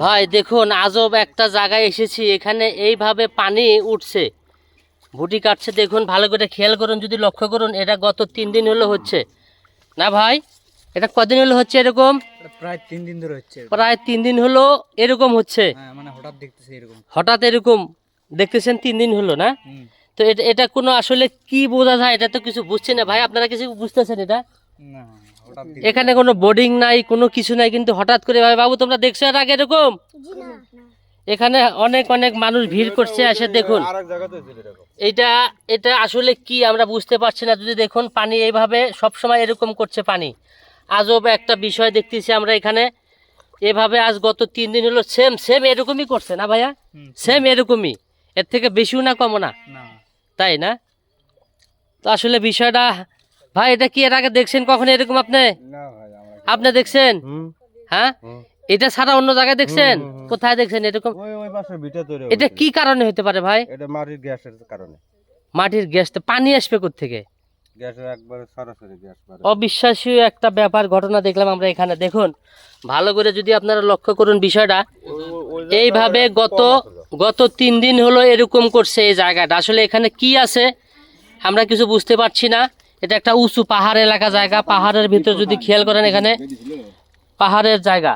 ভাই দেখুন আজব একটা জায়গায় এসেছি এখানে এইভাবে পানি উঠছে। ভুটি কাটছে দেখুন ভালো করে খেয়াল করুন যদি লক্ষ্য করুন এটা গত তিন দিন হলো হচ্ছে। না ভাই এটা কদিন হলো হচ্ছে এরকম? প্রায় তিন দিন ধরে হচ্ছে প্রায় তিন দিন হলো এরকম হচ্ছে। হ্যাঁ মানে হঠাৎ দেখতেছি এরকম। হঠাৎ এরকম দেখতেছেন তিন দিন হলো না? তো এটা এটা কোনো আসলে কি বোঝা যায় এটা তো কিছু বুঝছে না ভাই আপনারা কিছু বুঝতেছেন এটা? না। এখানে কোনো বোর্ডিং নাই কোনো কিছু নাই কিন্তু হঠাৎ করে ভাই বাবু তোমরা দেখছ এর আগে এরকম? এখানে অনেক অনেক মানুষ ভিড় করছে এসে দেখুন। এটা এটা আসলে কি আমরা বুঝতে পারছি না যদি দেখুন পানি এইভাবে সবসময় এরকম করছে পানি। আজব একটা বিষয় দেখতেছি আমরা এখানে। এভাবে আজ গত তিন দিন হলো সেম সেম এরকমই করছে না ভাইয়া? সেম এরকমই। এর থেকে বেশিও না কমও না। না। তাই না? তো আসলে বিষয়টা ভাই এটা কি এর আগে দেখছেন কখন এরকম আপনি? না ভাই আমরা আপনি দেখছেন? হ্যাঁ? এটা ছাড়া অন্য জায়গায় দেখছেন? কোথায় দেখছেন এরকম? ওই ওই পাশে ভিটা তৈরি এটা কি কারণে হতে পারে ভাই? এটা মাটির গ্যাসের কারণে। মাটির গ্যাস তো পানি আসবে থেকে গ্যাসের একবারে সরাসরি গ্যাস বাড়ে অবিশ্বাসী একটা ব্যাপার ঘটনা দেখলাম আমরা এখানে। দেখুন ভালো করে যদি আপনারা লক্ষ্য করুন বিষয়টা এইভাবে গত গত তিন দিন হলো এরকম করছে এই জায়গাটা। আসলে এখানে কি আছে আমরা কিছু বুঝতে পারছি না। এটা একটা উঁচু পাহাড় এলাকা জায়গা। পাহাড়ের ভিতর যদি খেয়াল করেন এখানে, পাহাড়ের জায়গা।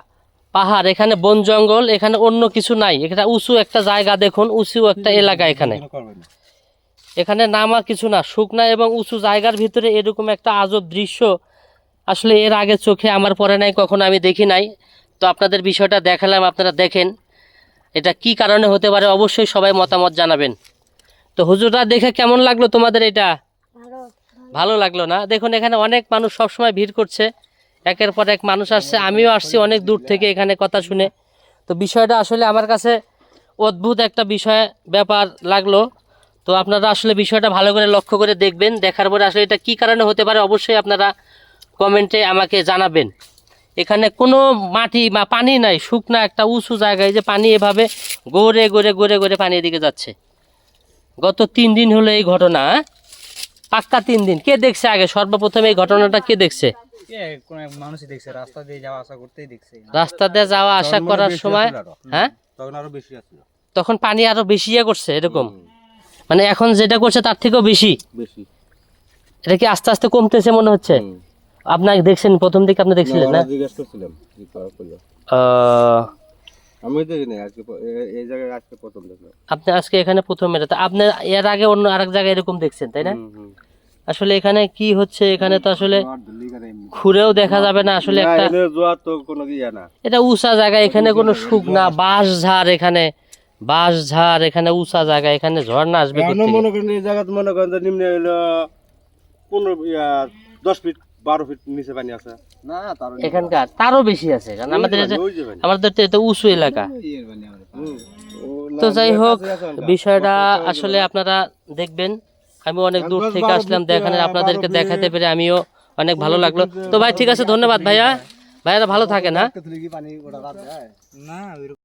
পাহাড়, এখানে বন জঙ্গল, এখানে অন্য কিছু নাই। এটা উঁচু একটা জায়গা দেখুন, উঁচু একটা এলাকা এখানে। এখানে নামা কিছু না, শুকনা এবং উঁচু জায়গার ভিতরে এরকম একটা আজব দৃশ্য আসলে এর আগে চোখে আমার পরে নাই, কখনো আমি দেখি নাই। তো আপনাদের বিষয়টা দেখালাম, আপনারা দেখেন এটা কি কারণে হতে পারে, অবশ্যই সবাই মতামত জানাবেন। তো হুজুররা দেখে কেমন লাগল তোমাদের এটা? ভালো লাগল না। দেখুন, এখানে অনেক মানুষ সবসময় ভিড় করছে। একের পর এক মানুষ আসছে। আমিও আসছি অনেক দূর থেকে এখানে কথা শুনে। তো বিষয়টা আসলে আমার কাছে অদ্ভুত একটা বিষয়, ব্যাপার লাগল। তো আপনারা আসলে বিষয়টা ভালো করে লক্ষ্য করে দেখবেন। দেখার পরে আসলে এটা কি কারণে হতে পারে অবশ্যই আপনারা কমেন্টে আমাকে জানাবেন। এখানে কোনো মাটি বা পানি নাই, শুকনা একটা উঁচু জায়গায় যে পানি এভাবে গড়ে গড়ে গড়ে গড়ে পানি এদিকে যাচ্ছে। গত তিন দিন হলো এই ঘটনা হ্যাঁ? পাক্কা তিন দিন। কে দেখছে আগে? সর্বপ্রথম এই ঘটনাটা কে দেখছে? কে মানুষই দেখছে রাস্তা দিয়ে যাওয়া আসা করতেই দেখছে। রাস্তা দিয়ে যাওয়া আসা করার সময় হ্যাঁ? তখন আরও বেশি আসছিল তখন পানি আরও বেশি ইয়ে করছে এরকম। মানে এখন যেটা করছে তার থেকেও বেশি। বেশি। এটা কি আস্তে আস্তে কমতেছে মনে হচ্ছে? আপনাকে দেখছেন প্রথম দিকে আপনি দেখছিলেন না জিজ্ঞেস করছিলাম আমি দেখিনি আজকে এই জায়গায় আজকে প্রথম দেখলাম। আপনি আজকে এখানে প্রথম এটা আপনি এর আগে অন্য আরেক জায়গায় এরকম দেখছেন তাই না। আসলে এখানে কি হচ্ছে এখানে তো আসলে? ঘুরেও দেখা যাবে না আসলে একটা এনে জোয়ার তো কোনো ইয়া না। এটা উঁচা জায়গা এখানে কোনো শুকনা বাঁশ ঝাড় এখানে বাঁশ ঝাড় এখানে উঁচা জায়গা এখানে ঝর্ণা আসবে মনে করেন এই জায়গাতে মনে করেন যে নিম্নে হইল পনেরো দশ ফিট বারো ফিট নিচে পানি আছে। না এখানকার তারও বেশি আছে কারণ আমাদের আমাদের তো এটা উঁচু এলাকা। তো যাই হোক বিষয়টা আসলে আপনারা দেখবেন। আমি অনেক দূর থেকে আসলাম দেখানে আপনাদেরকে দেখাতে পেরে আমিও অনেক ভালো লাগল। তো ভাই ঠিক আছে ধন্যবাদ ভাইয়া। ভাইয়ারা ভালো থাকেন হ্যাঁ না